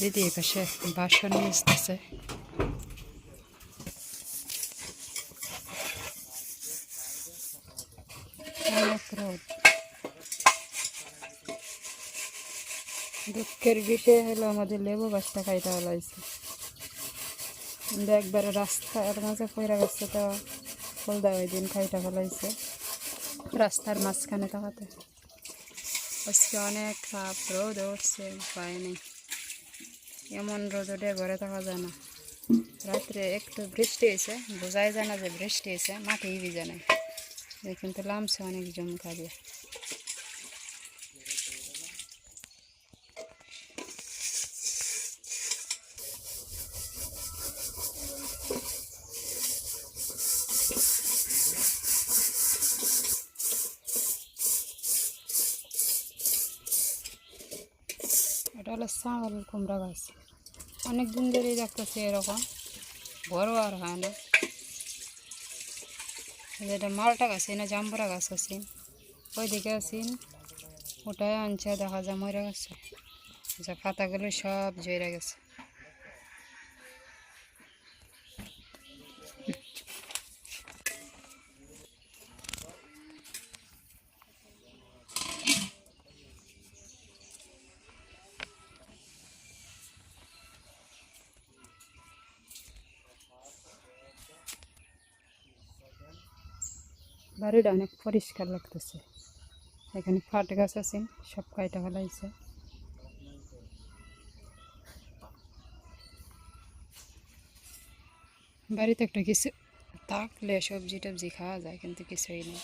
দিদি এ পাশে বাসন নিয়ে আসতেছে দুঃখের বিষয় হলো আমাদের লেবু গাছটা খাইতে হলাইছে কিন্তু একবারে রাস্তার মাঝে পয়রা গেছে তো দেওয়া ওই দিন খাইটা ফেলাইছে রাস্তার মাঝখানে তাকাতে আজকে অনেক রোদ উঠছে উপায় নেই এমন রোদে ঘরে থাকা যায় না। রাত্রে একটু বৃষ্টি হয়েছে, বোঝাই যায় না যে বৃষ্টি হয়েছে, মাটি ভিজে নাই। কিন্তু লামছে অনেক জমকা দিয়ে এটা হলো কুমড়া গাছ। অনেক দিন ধরেই দেখতেছি এরকম। বড় আর হয় না। এটা মালটা গাছ না জাম্বুরা গাছ আছে। ওই দিকে আছি। ওটাই আনছে, দেখা যায় মরে গেছে। যে পাতাগুলো সব জয়রা গেছে। বাড়িটা অনেক পরিষ্কার লাগতেছে। এখানে ফাট গাছ আছে, সব কাইটা ফেলাইছে। বাড়িতে একটা কিছু থাকলে সবজি টবজি খাওয়া যায়, কিন্তু কিছুই নেই।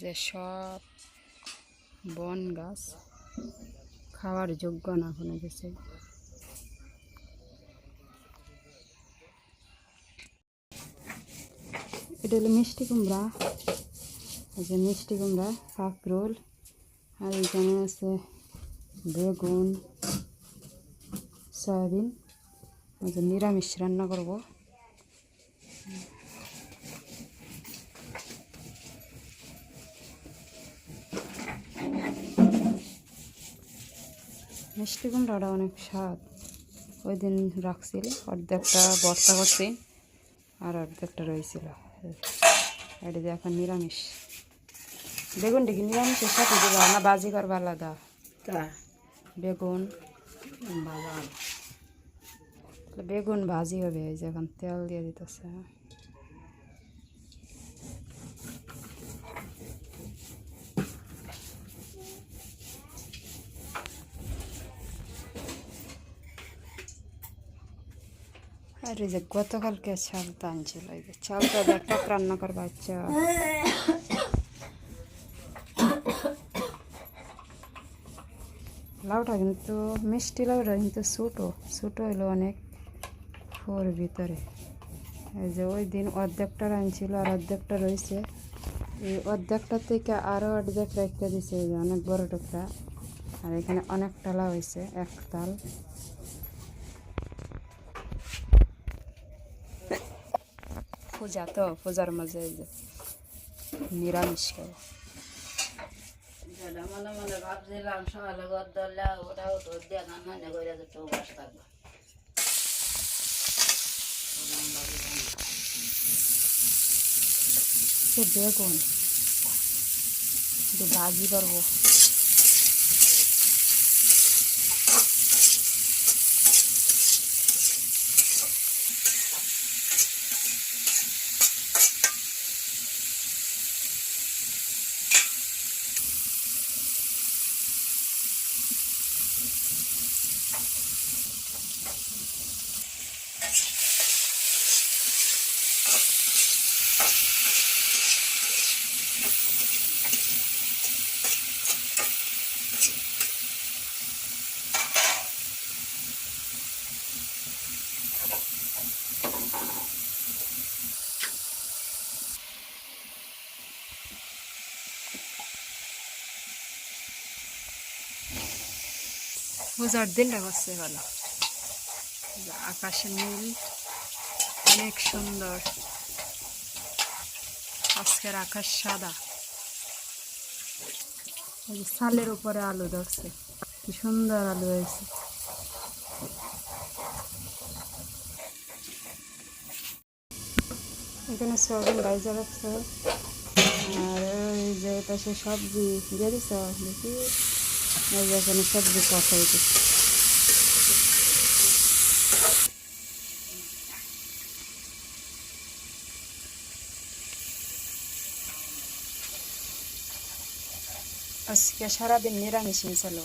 যে সব বন গাছ খাওয়ার যোগ্য না কোনো কিছুই। এটা হলো মিষ্টি কুমড়া। এই যে মিষ্টি কুমড়া কাঁকরোল আর এখানে আছে বেগুন, সয়াবিন, এই যে নিরামিষ রান্না করব। মিষ্টি কুমড়াটা অনেক স্বাদ। ওই দিন রাখছিল অর্ধেকটা বস্তা করছি, আর অর্ধেকটা রয়েছিল। এটা দিয়ে এখন নিরামিষ। বেগুন দেখি নিরামিষের সাথে দেবো না বাজি করবা আলাদা। তা। বেগুন বেগুন ভাজি হবে এই যে এখন তেল দিয়ে দিতেছে। আর এই যে গতকালকে চালটা আনছিল, এই যে চালটা টক রান্না করবা আচ্ছা। লাউটা কিন্তু, মিষ্টি লাউটা কিন্তু ছোটো ছোটো হলো অনেক ফোর ভিতরে। এই যে ওই দিন অর্ধেকটা আনছিল আর অর্ধেকটা রয়েছে এই অর্ধেকটা থেকে আরও অর্ধেক রেখে দিছে, এই যে অনেক বড় টুকরা। আর এখানে অনেক টালা হয়েছে এক তাল। পূজা তো পূজার মাঝে নিরামিষ মনে ভাবছিলাম সকালে ঘর ধরলে ওটাও তো দেখা মনে করে তো বাস থাকবে। বেগুন ভাজি করব। পূজার দিনটা করছে ভালো আকাশে নীল। অনেক সুন্দর। আজকের আকাশ সাদা। সালের উপরে আলু ধরছে। কি সুন্দর আলু হয়েছে। এখানে সয়াবিন ভাইজা আর ওই যে পাশে সবজি দিয়ে দেখি। এখানে সবজি কষাইতে আজকে সারাদিন নিরামিষ ছিল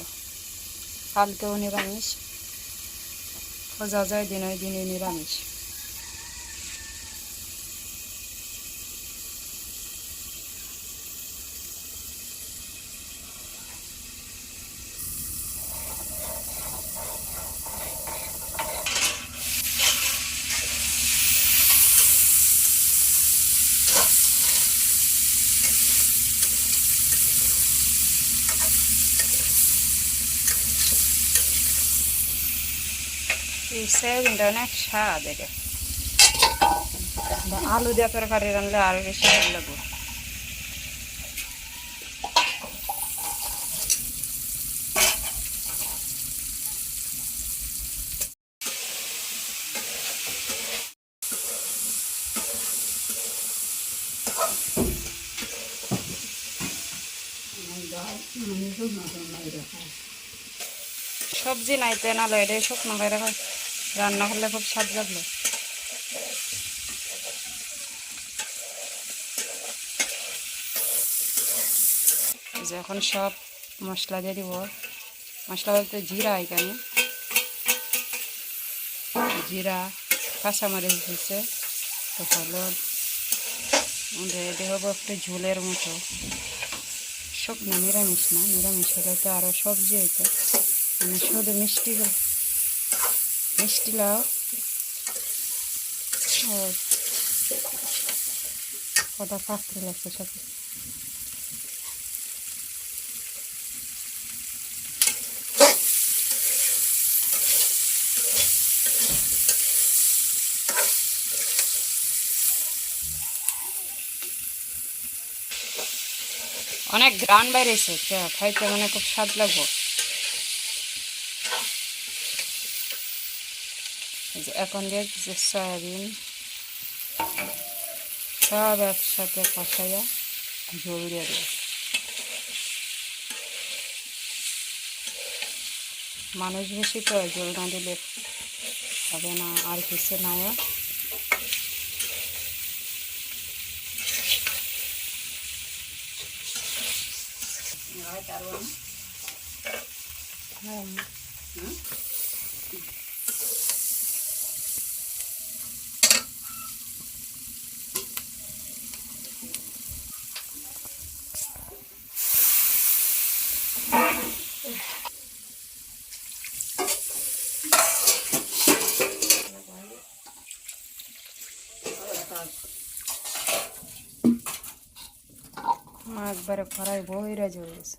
কালকেও নিরামিষ। খোঁজা যায় দিন ওই দিনই নিরামিষ। এই সয়াবিনটা অনেক স্বাদ এটা আলু দিয়ে তরকারি রানলে আরও বেশি ভালো লাগবে সবজি নাই তো না লয় শুকনো করে রাখা রান্না করলে খুব স্বাদ লাগল এখন সব মশলা দিয়ে দিব। মশলা বলতে জিরা এখানে। জিরা, কাঁচামরিচ দিচ্ছে তো হলুদ হব একটু ঝোলের মতো। শুকনো নিরামিষ না, নিরামিষ হলে তো আরও সবজি হইতো। মানে শুধু মিষ্টি মিষ্টি লাউ আর কটা পাত্র লাগছে সাথে অনেক গ্রান বাইরেছে খাইতে মানে খুব স্বাদ লাগবো এই যে এখন দিয়ে দিচ্ছে সয়াবিন। সব একসাথে কষাইয়া ঝোল দিয়ে দেবো। মানুষ বেশি তো ঝোল না দিলে হবে না আর কিছু নাই। হ্যাঁ। একবারে কড়াই বইরা জ্বলে গেছে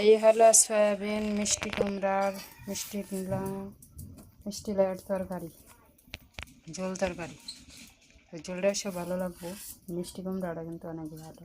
এই হলো সয়াবিন মিষ্টি কুমড়ার মিষ্টি মিষ্টি লাউয়ের তরকারি ঝোল তরকারি। ঝোলটা সব ভালো লাগবে। মিষ্টি কুমড়াটা কিন্তু অনেক ভালো।